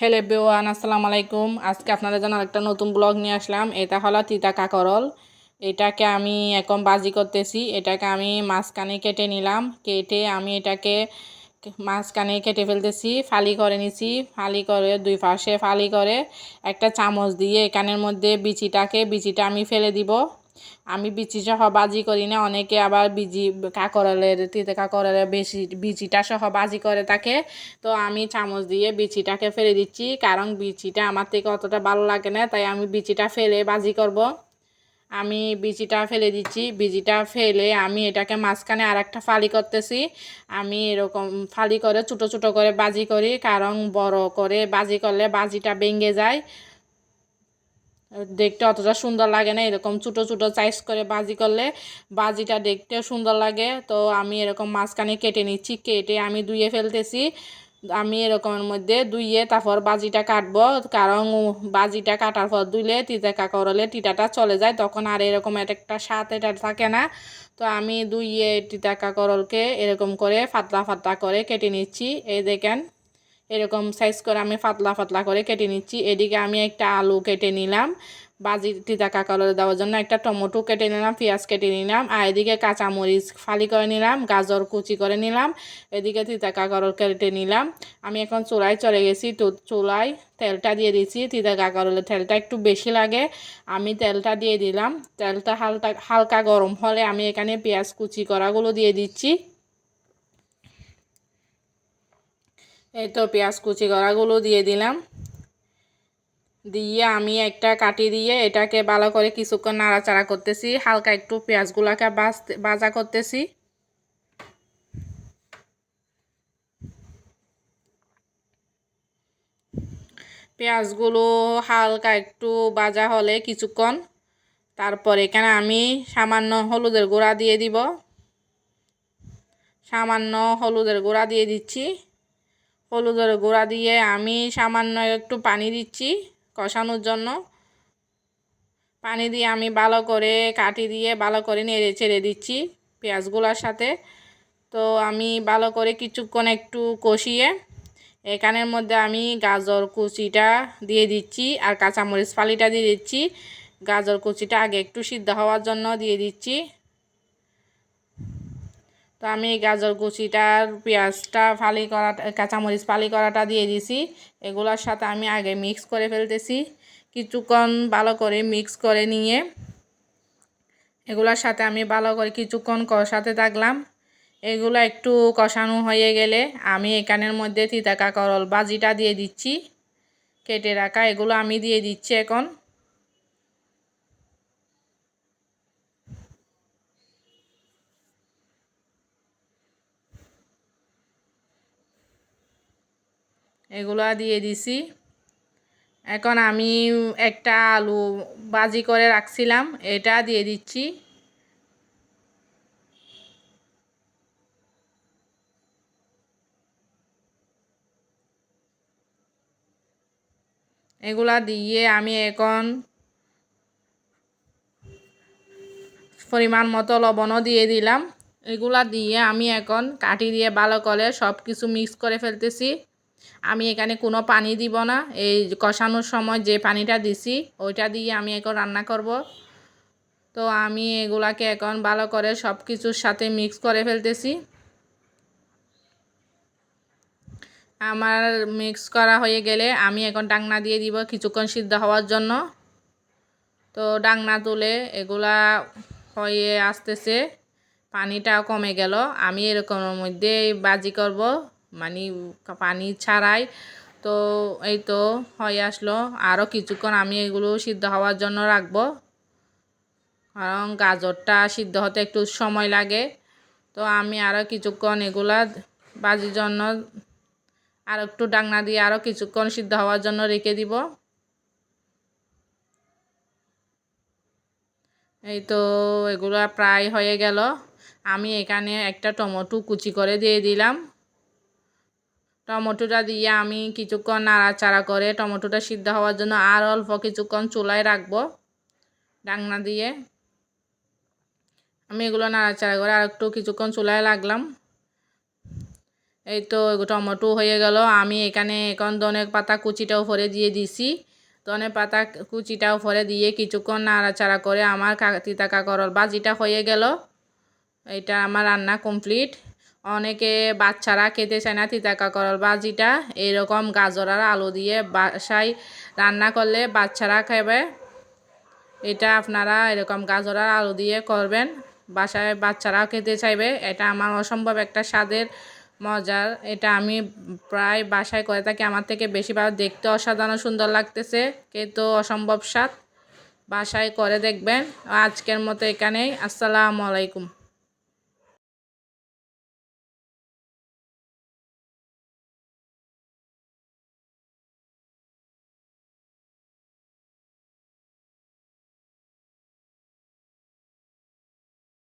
Hello বেওয়ান আসসালামু আলাইকুম। আজকে আপনাদের জন্য একটা নতুন ব্লগ নিয়ে আসলাম। এটা হলো তিতা কাকরল। এটাকে আমি এখন বাজি করতেছি। এটাকে আমি মাঝখানে কেটে নিলাম। কেটে আমি এটাকে মাঝখানে কেটে ফেলতেছি, ফালি করে নিছি। ফালি করে দুই পাশে ফালি করে একটা চামচ দিয়ে এখানের মধ্যে বিচিটাকে, বিচিটা আমি ফেলে দিব। আমি বিচি সহ বাজি করি না, অনেকে আবার বিজি কাকরলের তিতে কাকরলের বেশি, বিচিটা সহ বাজি করে থাকে তো আমি চামচ দিয়ে বিচিটাকে ফেলে দিচ্ছি, কারণ বিচিটা আমার থেকে অতটা ভালো লাগে না, তাই আমি বিচিটা ফেলে বাজি করব। আমি বিচিটা ফেলে দিচ্ছি, বিচিটা ফেলে আমি এটাকে মাঝখানে আর একটা ফালি করতেছি। আমি এরকম ফালি করে ছোটো ছোটো করে বাজি করি, কারণ বড় করে বাজি করলে বাজিটা ভেঙে যায়। দেখতে অতটা সুন্দর লাগে না, এরকম ছোটো ছোটো সাইজ করে বাজি করলে বাজিটা দেখতে সুন্দর লাগে। তো আমি এরকম মাঝখানে কেটে নিচ্ছি, কেটে আমি ধুয়ে ফেলতেছি। আমি এরকমের মধ্যে ধুইয়ে তারপর বাজিটা কাটবো, কারণ বাজিটা কাটার পর ধুইলে তিতা কাকরলে টিটাটা চলে যায়, তখন আর এরকম একটা স্বাদ এটা থাকে না। তো আমি ধুইয়ে তিতা কাকরলকে এরকম করে ফাতলা ফাতলা করে কেটে নিচ্ছি, এই দেখেন। এরকম সাইজ করে আমি পাতলা পাতলা করে কেটে নিচ্ছি। এদিকে আমি একটা আলু কেটে নিলাম, বাজি তিতা কাকালে দেওয়ার জন্য একটা টমেটো কেটে নিলাম, পেঁয়াজ কেটে নিলাম, আর এদিকে কাঁচামরিচ ফালি করে নিলাম, গাজর কুচি করে নিলাম, এদিকে তিতা কাকারল কেটে নিলাম। আমি এখন চুলায় চলে গেছি, তো চুলায় তেলটা দিয়ে দিচ্ছি তিতা কাকারলের তেলটা একটু বেশি লাগে, আমি তেলটা দিয়ে দিলাম। তেলটা হালকা হালকা গরম হলে আমি এখানে পেঁয়াজ কুচি করাগুলো দিয়ে দিচ্ছি। এই তো পেঁয়াজ কুচি করাগুলো দিয়ে দিলাম। দিয়ে আমি একটা কাটি দিয়ে এটাকে ভালো করে কিছুক্ষণ নাড়াচাড়া করতেছি। হালকা একটু পেঁয়াজগুলোকে বাজতে বাজা করতেছি। পেঁয়াজগুলো হালকা একটু বাজা হলে কিছুক্ষণ, তারপর এখানে আমি সামান্য হলুদের গুঁড়া দিয়ে দিব। সামান্য হলুদের গুঁড়া দিয়ে দিচ্ছি। হলুদের গুঁড়া দিয়ে আমি সামান্য একটু পানি দিচ্ছি কষানোর জন্য। পানি দিয়ে আমি ভালো করে কাটি দিয়ে ভালো করে নেড়ে ছেড়ে দিচ্ছি পেঁয়াজগুলোর সাথে। তো আমি ভালো করে কিছুক্ষণ একটু কষিয়ে এখানের মধ্যে আমি গাজর কুচিটা দিয়ে দিচ্ছি আর কাঁচামরিচ ফালিটা দিয়ে দিচ্ছি। গাজর কুচিটা আগে একটু সিদ্ধ হওয়ার জন্য দিয়ে দিচ্ছি। তো আমি গাজর কুচিটার পেঁয়াজটা ফালি করা, কাঁচামরিচ ফালি করাটা দিয়ে দিছি। এগুলোর সাথে আমি আগে মিক্স করে ফেলতেছি। কিছুক্ষণ ভালো করে মিক্স করে নিয়ে এগুলোর সাথে আমি ভালো করে কিছুক্ষণ কষাতে থাকলাম। এগুলো একটু কষানো হয়ে গেলে আমি এখানের মধ্যে তিতা কাকরল বাজিটা দিয়ে দিচ্ছি। কেটে রাখা এগুলো আমি দিয়ে দিচ্ছি এখন। এগুলো দিয়ে দিছি। এখন আমি একটা আলু বাজি করে রাখছিলাম, এটা দিয়ে দিচ্ছি। এগুলা দিয়ে আমি এখন পরিমাণ মতো লবণও দিয়ে দিলাম। এগুলা দিয়ে আমি এখন কাটি দিয়ে ভালো করে সব কিছু মিক্স করে ফেলতেছি। আমি এখানে কোনো পানি দিব না। এই কষানোর সময় যে পানিটা দিছি, ওইটা দিয়ে আমি এখন রান্না করব। তো আমি এগুলাকে এখন ভালো করে সব কিছুর সাথে মিক্স করে ফেলতেছি। আমার মিক্স করা হয়ে গেলে আমি এখন ডাংনা দিয়ে দিব কিছুক্ষণ সিদ্ধ হওয়ার জন্য। তো ডাংনা তুলে এগুলা হয়ে আসতেছে, পানিটাও কমে গেল। আমি এরকমের মধ্যে বাজি করব। মানে পানি ছাড়াই। তো এই তো হয়ে আসলো। আরও কিছুক্ষণ আমি এগুলো সিদ্ধ হওয়ার জন্য রাখব। কারণ গাজরটা সিদ্ধ হতে একটু সময় লাগে। তো আমি আরও কিছুক্ষণ এগুলা বাজির জন্য আর একটু ডাংনা দিয়ে আরও কিছুক্ষণ সিদ্ধ হওয়ার জন্য রেখে দিব। এই তো এগুলো প্রায় হয়ে গেল। আমি এখানে একটা টমেটো কুচি করে দিয়ে দিলাম। টমেটোটা দিয়ে আমি কিছুক্ষণ নাড়াচাড়া করে টমেটোটা সিদ্ধ হওয়ার জন্য আর অল্প কিছুক্ষণ চুলায় রাখব ডাংনা দিয়ে। আমি এগুলো নাড়াচাড়া করে আর একটু কিছুক্ষণ চুলায় লাগলাম। এই তো টমেটো হয়ে গেল। আমি এখানে এখন ধনে পাতা কুচিটাও ভরে দিয়ে দিছি। ধনে পাতা কুচিটাও ভরে দিয়ে কিছুক্ষণ নাড়াচাড়া করে আমার তিতা কাকরল বাজিটা হয়ে গেল এটা আমার রান্না কমপ্লিট। অনেকে বাচ্চারা খেতে চায় না তিতা কাকরল বাজিটা এরকম গাজর আর আলু দিয়ে বাসায় রান্না করলে বাচ্চারা খাবে এটা আপনারা এরকম গাজর আর আলু দিয়ে করবেন। বাসায় বাচ্চারাও খেতে চাইবে। এটা আমার অসম্ভব একটা স্বাদের মজার। এটা আমি প্রায় বাসায় করে থাকি। আমার থেকে বেশিরভাগ দেখতে অসাধারণ সুন্দর লাগতেছে। কিন্তু অসম্ভব স্বাদ। বাসায় করে দেখবেন। আজকের মতো এখানেই। আসসালামু আলাইকুম।